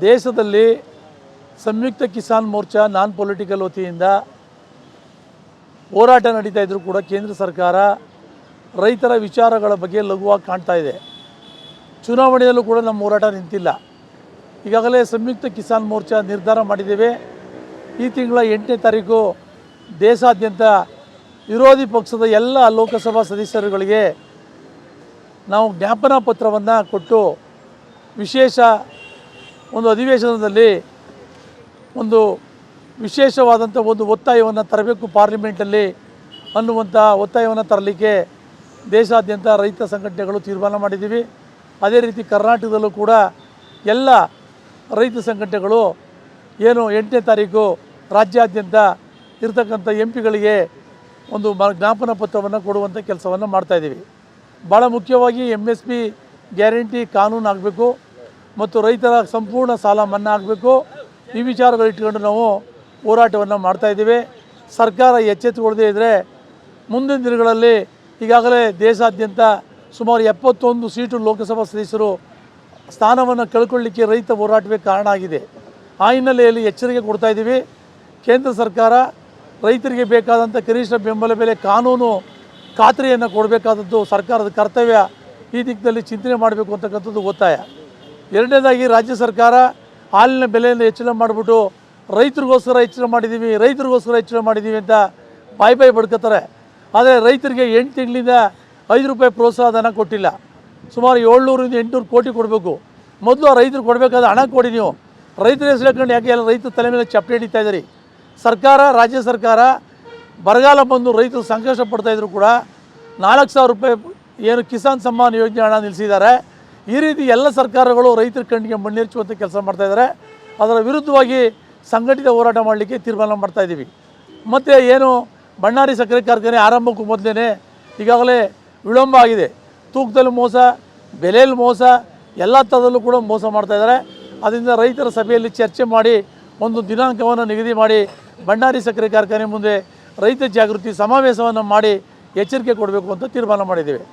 ದೇಶದಲ್ಲಿ Samyukta Kisan Morcha non political ವತಿಯಿಂದ ಹೋರಾಟ ನಡೀತಾ ಇದ್ದರೂ ಕೂಡ ಕೇಂದ್ರ ಸರ್ಕಾರ ರೈತರ ವಿಚಾರಗಳ ಬಗ್ಗೆ ಲಘುವಾಗಿ ಕಾಣ್ತಾ ಇದೆ. ಚುನಾವಣೆಯಲ್ಲೂ ಕೂಡ ನಮ್ಮ ಹೋರಾಟ ನಿಂತಿಲ್ಲ. ಈಗಾಗಲೇ ಸಂಯುಕ್ತ ಕಿಸಾನ್ ಮೋರ್ಚಾ ನಿರ್ಧಾರ ಮಾಡಿದ್ದೇವೆ. ಈ ತಿಂಗಳ ಎಂಟನೇ ತಾರೀಕು ದೇಶಾದ್ಯಂತ ವಿರೋಧಿ ಪಕ್ಷದ ಎಲ್ಲ ಲೋಕಸಭಾ ಸದಸ್ಯರುಗಳಿಗೆ ನಾವು ಜ್ಞಾಪನಾ ಪತ್ರವನ್ನು ಕೊಟ್ಟು ವಿಶೇಷ ಒಂದು ಅಧಿವೇಶನದಲ್ಲಿ ಒಂದು ವಿಶೇಷವಾದಂಥ ಒಂದು ಒತ್ತಾಯವನ್ನು ತರಬೇಕು ಪಾರ್ಲಿಮೆಂಟಲ್ಲಿ ಅನ್ನುವಂಥ ಒತ್ತಾಯವನ್ನು ತರಲಿಕ್ಕೆ ದೇಶಾದ್ಯಂತ ರೈತ ಸಂಘಟನೆಗಳು ತೀರ್ಮಾನ ಮಾಡಿದ್ದೀವಿ. ಅದೇ ರೀತಿ ಕರ್ನಾಟಕದಲ್ಲೂ ಕೂಡ ಎಲ್ಲ ರೈತ ಸಂಘಟನೆಗಳು ಏನು ಎಂಟನೇ ತಾರೀಕು ರಾಜ್ಯಾದ್ಯಂತ ಇರತಕ್ಕಂಥ ಎಂ ಪಿಗಳಿಗೆ ಒಂದು ಮ ಜ್ಞಾಪನ ಪತ್ರವನ್ನು ಕೊಡುವಂಥ ಕೆಲಸವನ್ನು ಮಾಡ್ತಾಯಿದ್ದೀವಿ ಭಾಳ ಮುಖ್ಯವಾಗಿ ಎಂ ಎಸ್ ಪಿ ಗ್ಯಾರಂಟಿ ಕಾನೂನು ಆಗಬೇಕು ಮತ್ತು ರೈತರ ಸಂಪೂರ್ಣ ಸಾಲ ಮನ್ನಾ ಆಗಬೇಕು ಈ ವಿಚಾರಗಳಿಟ್ಕೊಂಡು ನಾವು ಹೋರಾಟವನ್ನು ಮಾಡ್ತಾಯಿದ್ದೀವಿ ಸರ್ಕಾರ ಎಚ್ಚೆತ್ತುಕೊಳ್ಳದೇ ಇದ್ದರೆ ಮುಂದಿನ ದಿನಗಳಲ್ಲಿ ಈಗಾಗಲೇ ದೇಶಾದ್ಯಂತ ಸುಮಾರು ಎಪ್ಪತ್ತೊಂದು ಸೀಟು ಲೋಕಸಭಾ ಸದಸ್ಯರು ಸ್ಥಾನವನ್ನು ಕಳ್ಕೊಳ್ಳಿಕ್ಕೆ ರೈತ ಹೋರಾಟವೇ ಕಾರಣ ಆಗಿದೆ. ಆ ಹಿನ್ನೆಲೆಯಲ್ಲಿ ಎಚ್ಚರಿಕೆ ಕೊಡ್ತಾ ಇದ್ದೀವಿ. ಕೇಂದ್ರ ಸರ್ಕಾರ ರೈತರಿಗೆ ಬೇಕಾದಂಥ ಕನಿಷ್ಠ ಬೆಂಬಲ ಬೆಲೆ ಕಾನೂನು ಖಾತ್ರಿಯನ್ನು ಕೊಡಬೇಕಾದದ್ದು ಸರ್ಕಾರದ ಕರ್ತವ್ಯ. ಈ ದಿಕ್ಕಿನಲ್ಲಿ ಚಿಂತನೆ ಮಾಡಬೇಕು ಅಂತಕ್ಕಂಥದ್ದು ಒತ್ತಾಯ. ಎರಡನೇದಾಗಿ ರಾಜ್ಯ ಸರ್ಕಾರ ಹಾಲಿನ ಬೆಲೆಯನ್ನು ಹೆಚ್ಚಳ ಮಾಡಿಬಿಟ್ಟು ರೈತರಿಗೋಸ್ಕರ ಹೆಚ್ಚಳ ಮಾಡಿದ್ದೀವಿ ರೈತರಿಗೋಸ್ಕರ ಹೆಚ್ಚಳ ಮಾಡಿದ್ದೀವಿ ಅಂತ ಬಾಯಿ ಬಾಯಿ ಬಡ್ಕೋತಾರೆ ಆದರೆ ರೈತರಿಗೆ ಎಂಟು ತಿಂಗಳಿಂದ ಐದು ರೂಪಾಯಿ ಪ್ರೋತ್ಸಾಹ ಧನ ಕೊಟ್ಟಿಲ್ಲ. ಸುಮಾರು ಏಳ್ನೂರಿಂದ ಎಂಟುನೂರು ಕೋಟಿ ಕೊಡಬೇಕು. ಮೊದಲು ಆ ರೈತರು ಕೊಡಬೇಕಾದ ಹಣ ಕೊಡಿ ನೀವು. ರೈತರ ಹೆಸರು ಹಾಕೊಂಡು ಯಾಕೆ ಎಲ್ಲ ರೈತರ ತಲೆ ಮೇಲೆ ಚಪ್ಪಲಿ ಹಿಡಿತಾ ಇದ್ದೀರಿ. ಸರ್ಕಾರ, ರಾಜ್ಯ ಸರ್ಕಾರ ಬರಗಾಲ ಬಂದು ರೈತರು ಸಂಕಷ್ಟ ಪಡ್ತಾಯಿದ್ರು ಕೂಡ ನಾಲ್ಕು ಸಾವಿರ ರೂಪಾಯಿ ಏನು ಕಿಸಾನ್ ಸಮ್ಮಾನ್ ಯೋಜನೆ ಹಣ ನಿಲ್ಲಿಸಿದ್ದಾರೆ ಈ ರೀತಿ ಎಲ್ಲ ಸರ್ಕಾರಗಳು ರೈತರ ಕಣ್ಣಿಗೆ ಮಣ್ಣೆರಚುವಂಥ ಕೆಲಸ ಮಾಡ್ತಾ ಇದ್ದಾರೆ. ಅದರ ವಿರುದ್ಧವಾಗಿ ಸಂಘಟಿತ ಹೋರಾಟ ಮಾಡಲಿಕ್ಕೆ ತೀರ್ಮಾನ ಮಾಡ್ತಾ ಇದ್ದೀವಿ. ಮತ್ತು ಏನು ಬಣ್ಣಾರಿ ಸಕ್ಕರೆ ಕಾರ್ಖಾನೆ ಆರಂಭಕ್ಕೂ ಮೊದಲೇ ಈಗಾಗಲೇ ವಿಳಂಬ ಆಗಿದೆ. ತೂಕದಲ್ಲಿ ಮೋಸ, ಬೆಲೆಯಲ್ಲಿ ಮೋಸ, ಎಲ್ಲ ಥರದಲ್ಲೂ ಕೂಡ ಮೋಸ ಮಾಡ್ತಾ ಇದ್ದಾರೆ. ಅದರಿಂದ ರೈತರ ಸಭೆಯಲ್ಲಿ ಚರ್ಚೆ ಮಾಡಿ, ಒಂದು ದಿನಾಂಕವನ್ನು ನಿಗದಿ ಮಾಡಿ ಬಣ್ಣಾರಿ ಸಕ್ಕರೆ ಕಾರ್ಖಾನೆ ಮುಂದೆ ರೈತ ಜಾಗೃತಿ ಸಮಾವೇಶವನ್ನು ಮಾಡಿ ಎಚ್ಚರಿಕೆ ಕೊಡಬೇಕು ಅಂತ ತೀರ್ಮಾನ ಮಾಡಿದ್ದೇವೆ.